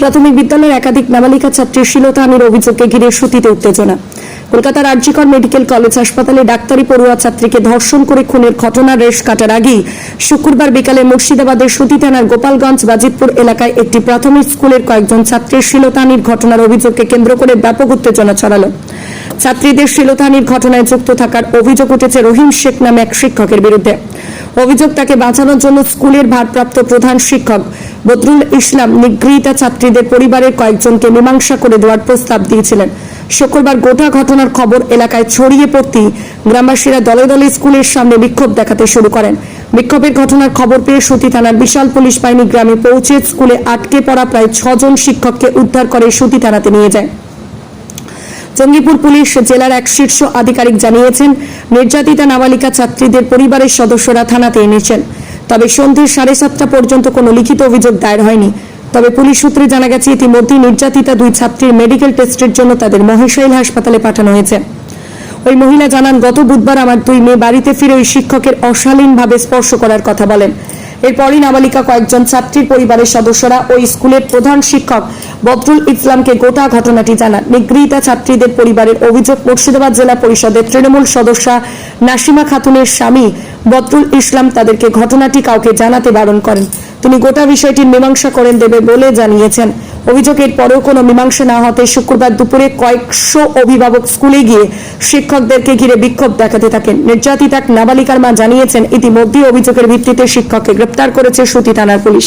প্রাথমিক বিদ্যালয়ের একাধিক নাবালিকা ছাত্রীর শিলতাহানির অভিযোগকে ঘিরে সুতিতে উত্তেজনা। কলকাতার আরজিকর মেডিকেল কলেজ হাসপাতালে ডাক্তারি পড়ুয়া ছাত্রীকে ধর্ষণ করে খুনের ঘটনার রেশ কাটার আগেই শুক্রবার বিকালে মুর্শিদাবাদের সুতি থানার গোপালগঞ্জ বাজিতপুর এলাকায় একটি প্রাথমিক স্কুলের কয়েকজন ছাত্রীর শিলতাহানির ঘটনার অভিযোগকে কেন্দ্র করে ব্যাপক উত্তেজনা ছড়ালো। ছাত্রীদের শিলতাহানির ঘটনায় যুক্ত থাকার অভিযোগ উঠেছে রহিম শেখ নামে এক শিক্ষকের বিরুদ্ধে। অভিযোগ তাকে বাঁচানোর জন্য স্কুলের ভারপ্রাপ্ত প্রধান শিক্ষক বদরুল ইসলাম নিগৃহীতা ছাত্রীদের পরিবারের কয়েকজনকে মীমাংসা করে দেওয়ার প্রস্তাব দিয়েছিলেন। শুক্রবার গোটা ঘটনার খবর এলাকায় ছড়িয়ে পড়তেই গ্রামবাসীরা দলে দলে স্কুলের সামনে বিক্ষোভ দেখাতে শুরু করেন। বিক্ষোভের ঘটনার খবর পেয়ে সুতি থানার বিশাল পুলিশ বাহিনী গ্রামে পৌঁছে স্কুলে আটকে পড়া প্রায় ছজন শিক্ষককে উদ্ধার করে সুতি থানাতে নিয়ে যায়। জঙ্গিপুর পুলিশ জেলার এক শীর্ষ আধিকারিক জানিয়েছেন, নির্যাতিতা নাবালিকা ছাত্রীদের পরিবারের সদস্যরা থানাতে এনেছেন। তবে সন্ধ্যে সাড়ে সাতটা পর্যন্ত কোনো লিখিত অভিযোগ দায়ের হয়নি। তবে পুলিশ সূত্রে জানা গেছে ইতিমধ্যেই নির্যাতিতা দুই ছাত্রীর মেডিকেল টেস্টের জন্য তাদের মহেশাইল হাসপাতালে পাঠানো হয়েছে। ওই মহিলা জানান, গত বুধবার আমার দুই মেয়ে বাড়িতে ফিরে ওই শিক্ষকের অশালীনভাবে স্পর্শ করার কথা বলেন। এরপরই নাবালিকা কয়েকজন ছাত্রীর পরিবারের সদস্যরা ওই স্কুলের প্রধান শিক্ষক বদরুল ইসলামকে গোটা ঘটনাটি জানান। নিগৃহীতা ছাত্রীদের পরিবারের অভিযোগ, মুর্শিদাবাদ জেলা পরিষদের তৃণমূল সদস্যা নাসিমা খাতুনের স্বামী বদরুল ইসলাম তাদেরকে ঘটনাটি কাউকে জানাতে বারণ করেন। তিনি গোটা বিষয়টির মীমাংসা করেন দেবে বলে জানিয়েছেন। অভিযোগের পরেও কোনো মীমাংসা না হতে শুক্রবার দুপুরে কয়েকশো অভিভাবক স্কুলে গিয়ে শিক্ষকদেরকে ঘিরে বিক্ষোভ দেখাতে থাকেন। নির্যাতিত নাবালিকার মা জানিয়েছেন, ইতিমধ্যেই অভিযোগের ভিত্তিতে শিক্ষককে গ্রেপ্তার করেছে সুতি থানার পুলিশ।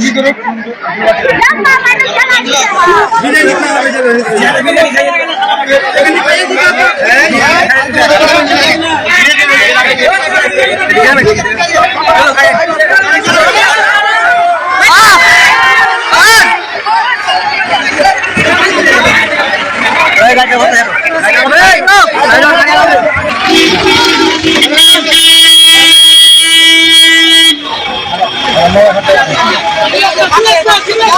কেজি করে Gracias. I'm not talking to